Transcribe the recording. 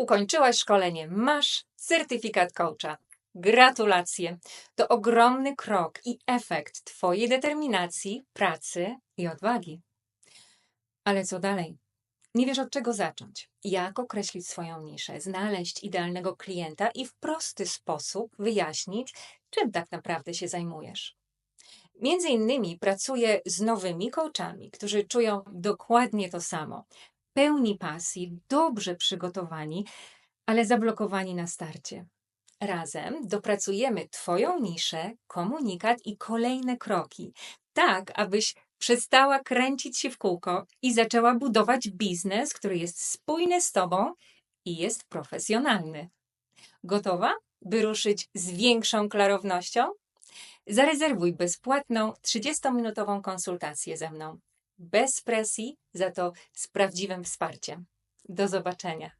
Ukończyłaś szkolenie, masz certyfikat coacha. Gratulacje! To ogromny krok i efekt Twojej determinacji, pracy i odwagi. Ale co dalej? Nie wiesz od czego zacząć, jak określić swoją niszę, znaleźć idealnego klienta i w prosty sposób wyjaśnić, czym tak naprawdę się zajmujesz. Między innymi pracuję z nowymi coachami, którzy czują dokładnie to samo. Pełni pasji, dobrze przygotowani, ale zablokowani na starcie. Razem dopracujemy Twoją niszę, komunikat i kolejne kroki, tak abyś przestała kręcić się w kółko i zaczęła budować biznes, który jest spójny z Tobą i jest profesjonalny. Gotowa, by ruszyć z większą klarownością? Zarezerwuj bezpłatną 30-minutową konsultację ze mną. Bez presji, za to z prawdziwym wsparciem. Do zobaczenia.